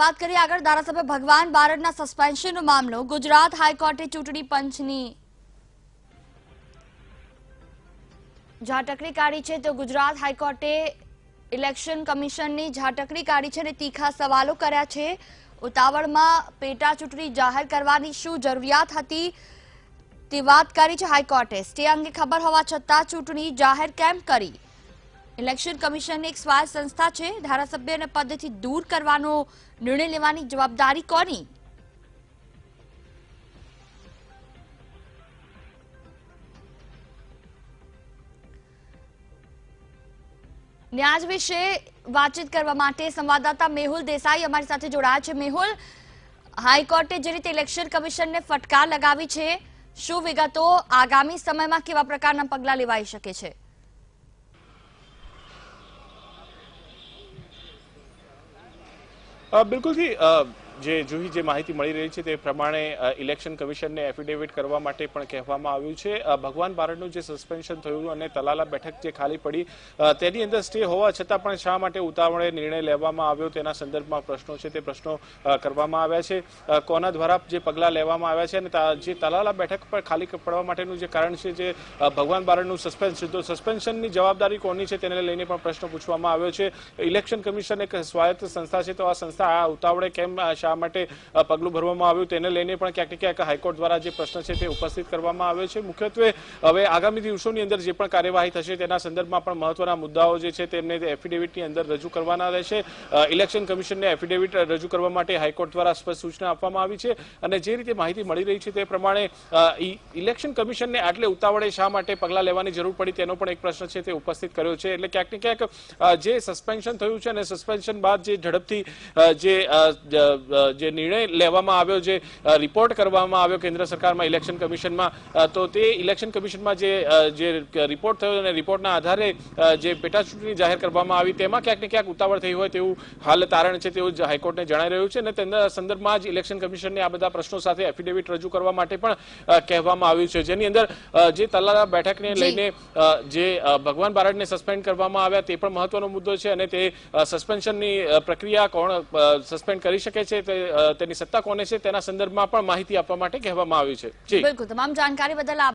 વાત કરીએ આગળ ધારાસભ્ય ભગવાન બારડના સસ્પેન્શનનો મામલો. ગુજરાત હાઈકોર્ટે ચૂંટણી પંચની ઝાટકડી કાઢી છે. તો ગુજરાત હાઈકોર્ટે ઇલેક્શન કમિશનની ઝાટકડી કાઢી છે અને તીખા સવાલો કર્યા છે. ઉતાવળમાં પેટા ચૂંટણી જાહેર કરવાની શું જરૂરિયાત હતી તે વાત કરી છે હાઈકોર્ટે. સ્ટે અંગે ખબર હોવા છતાં ચૂંટણી જાહેર કેમ કરી? ઇલેક્શન કમિશન એક સ્વાયત્ત સંસ્થા છે ધારાસભ્યને પદથી દૂર કરવાનો નિર્ણય લેવાની જવાબદારી કોની? ન્યાજ વિશે વાતચીત કરવા માટે સંવાદદાતા મેહુલ દેસાઈ અમારી સાથે જોડાયા છે. મેહુલ, હાઈકોર્ટે જે રીતે ઇલેક્શન કમિશનને ફટકાર લગાવી છે, શું વિગતો આગામી સમયમાં કેવા પ્રકારના પગલાં લેવાઈ શકે છે? બિલકુલથી જે જુહી જે માહિતી મળી રહી છે તે પ્રમાણે ઇલેક્શન કમિશનને એફિડેવિટ કરવા માટે પણ કહેવામાં આવ્યું છે. ભગવાન બારડનું જે સસ્પેન્શન થયું અને તલાલા બેઠક જે ખાલી પડી તેની અંદર સ્ટે હોવા છતાં પણ શા માટે ઉતાવળે નિર્ણય લેવામાં આવ્યો તેના સંદર્ભમાં પ્રશ્નો છે તે પ્રશ્નો કરવામાં આવ્યા છે. કોના દ્વારા જે પગલાં લેવામાં આવ્યા છે અને જે તલાલા બેઠક પર ખાલી પડવા માટેનું જે કારણ છે જે ભગવાન બારડનું સસ્પેન્શન તો સસ્પેન્શનની જવાબદારી કોની છે તેને લઈને પણ પ્રશ્ન પૂછવામાં આવ્યો છે. ઇલેક્શન કમિશન એક સ્વાયત્ત સંસ્થા છે તો આ સંસ્થા આ ઉતાવળે કેમ અ, શા માટે પગલું ભરવામાં આવ્યું તેને લઈને પણ ક્યાંક ક્યાંક હાઈકોર્ટ દ્વારા જે પ્રશ્ન છે તે ઉપસ્થિત કરવામાં આવ્યો છે. મુખ્યત્વે, હવે આગામી દિવસોની અંદર જે પણ કાર્યવાહી થશે તેના સંદર્ભમાં પણ મહત્વના મુદ્દાઓ જે છે તેમને એફિડેવિટની અંદર રજૂ કરવાના રહેશે. ઇલેક્શન કમિશનને એફિડેવિટ રજૂ કરવા માટે હાઈકોર્ટ દ્વારા સ્પષ્ટ સૂચના આપવામાં આવી છે અને જે રીતે માહિતી મળી રહી છે તે પ્રમાણે ઇલેક્શન કમિશનને આટલે ઉતાવળે શા માટે પગલાં લેવાની જરૂર પડી તેનો પણ એક પ્રશ્ન છે તે ઉપસ્થિત કર્યો છે. એટલે ક્યાંક ને ક્યાંક જે સસ્પેન્શન થયું છે અને સસ્પેન્શન બાદ જે ઝડપથી જે જ- નિર્ણય લેવામાં આવ્યો જે રિપોર્ટ કરવામાં આવ્યો કેન્દ્ર સરકારમાં ઇલેક્શન કમિશનમાં તો તે ઇલેક્શન કમિશનમાં જે જે રિપોર્ટ થયો અને રિપોર્ટના આધારે જે પેટા ચૂંટણી જાહેર કરવામાં આવી તેમાં ક્યાંક ને ક્યાંક ઉતાવળ થઈ હોય તેવું હાલ તારણ છે તેવું હાઈકોર્ટને જણાઈ રહ્યું છે અને તેના સંદર્ભમાં જ ઇલેક્શન કમિશનને આ બધા પ્રશ્નો સાથે એફિડેવિટ રજૂ કરવા માટે પણ કહેવામાં આવ્યું છે. જેની અંદર જે તલાલા બેઠકને લઈને જે ભગવાન બારડને સસ્પેન્ડ કરવામાં આવ્યા તે પણ મહત્વનો મુદ્દો છે અને તે સસ્પેન્શનની પ્રક્રિયા કોણ સસ્પેન્ડ કરી શકે છે? તેની સત્તા કોને છે તેના સંદર્ભમાં પણ માહિતી આપવા માટે કહેવામાં આવ્યું છે. બિલકુલ. તમામ જાણકારી બદલ